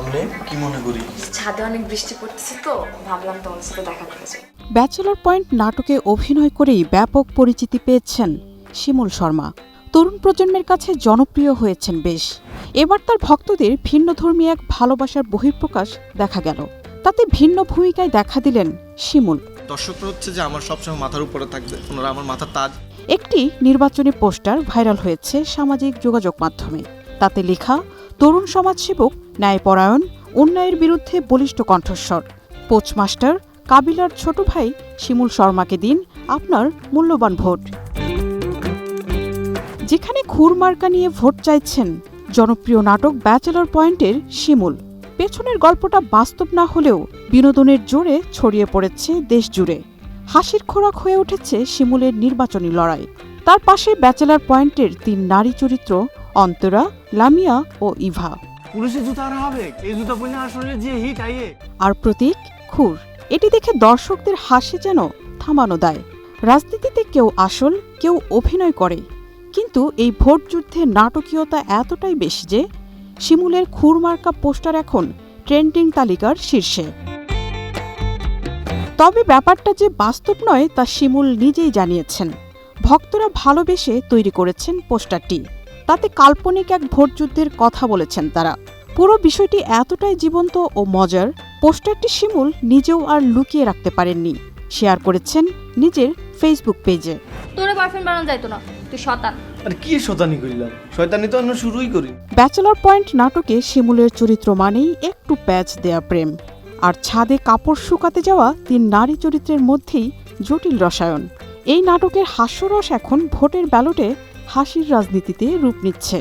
আমনে কি মনে করি? ছাদে অনেক বৃষ্টি পড়তেছে তো ভাবলাম তোমার সাথে দেখা করে যাই। ব্যাচেলর পয়েন্ট নাটকে অভিনয় করেই ব্যাপক পরিচিতি পেয়েছেন শিমুল শর্মা। তরুণ প্রজন্মের কাছে জনপ্রিয় হয়েছেন বেশ। এবার তার ভক্তদের ভিন্নধর্মী এক ভালোবাসার বহিঃপ্রকাশ দেখা গেল। তাতে ভিন্ন ভূমিকায় দেখা দিলেন শিমুল। দর্শকরা হচ্ছে যে আমার সবসময় মাথার উপরে থাকবে ওনারা আমার মাথার তাজ। একটি নির্বাচনী পোস্টার ভাইরাল হয়েছে সামাজিক যোগাযোগ মাধ্যমে। তাতে লেখা তরুণ সমাজসেবক ন্যায়পরায়ণ, অন্যায়ের বিরুদ্ধে বলিষ্ঠ কণ্ঠস্বর। পোচমাস্টার, কাবিলার ছোট ভাই শিমুল শর্মাকে দিন আপনার মূল্যবান ভোট। যেখানে খুর মার্কা নিয়ে ভোট চাইছেন জনপ্রিয় নাটক ব্যাচেলর পয়েন্টের শিমুল। পেছনের গল্পটা বাস্তব না হলেও বিনোদনের জোরে ছড়িয়ে পড়েছে দেশ জুড়ে হাসির খোরাক হয়ে উঠেছে শিমুলের নির্বাচনী লড়াই। তার পাশে ব্যাচেলর পয়েন্টের তিন নারী চরিত্র অন্তরা, লামিয়া ও ইভা। পুলিশের আর এই পরে আসলে যে হিট, আইয়ে। আর প্রতীক, খুর। এটি দেখে দর্শকদের হাসি যেন থামানো দেয়। রাজনীতিতে কেউ আসল, কেউ অভিনয় করে। কিন্তু এই ভোট যুদ্ধে নাটকীয়তা এতটাই বেশি যে, শিমুলের খুর খুরমার্কা পোস্টার এখন ট্রেন্ডিং তালিকার শীর্ষে। তবে ব্যাপারটা যে বাস্তব নয় তা শিমুল নিজেই জানিয়েছেন। ভক্তরা ভালোবেসে তৈরি করেছেন পোস্টারটি। তাতে কাল্পনিক এক ভোটযুদ্ধের কথা বলেছেন তারা। পুরো বিষয়টি এতটাই জীবন্ত ও মজার পোস্টারটি শিমুল নিজেও আর লুকিয়ে রাখতে পারেননি। শেয়ার করেছেন নিজের ফেসবুক পেজে তোরে বয়ফ্রেন্ড বানানো যাইতো না তুই শতান আর কি শতানি করলাম শয়তানি তো আমরা শুরুই করি। ব্যাচেলর পয়েন্ট নাটকে শিমুলের চরিত্র মানেই একটু প্যাচ দেয়া প্রেম। আর ছাদে কাপড় শুকাতে যাওয়া তিন নারী চরিত্রের মধ্যেই জটিল রসায়ন। এই নাটকের হাস্যরস এখন ভোটের ব্যালটে হাসির রাজনীতিতে রূপ নিচ্ছে।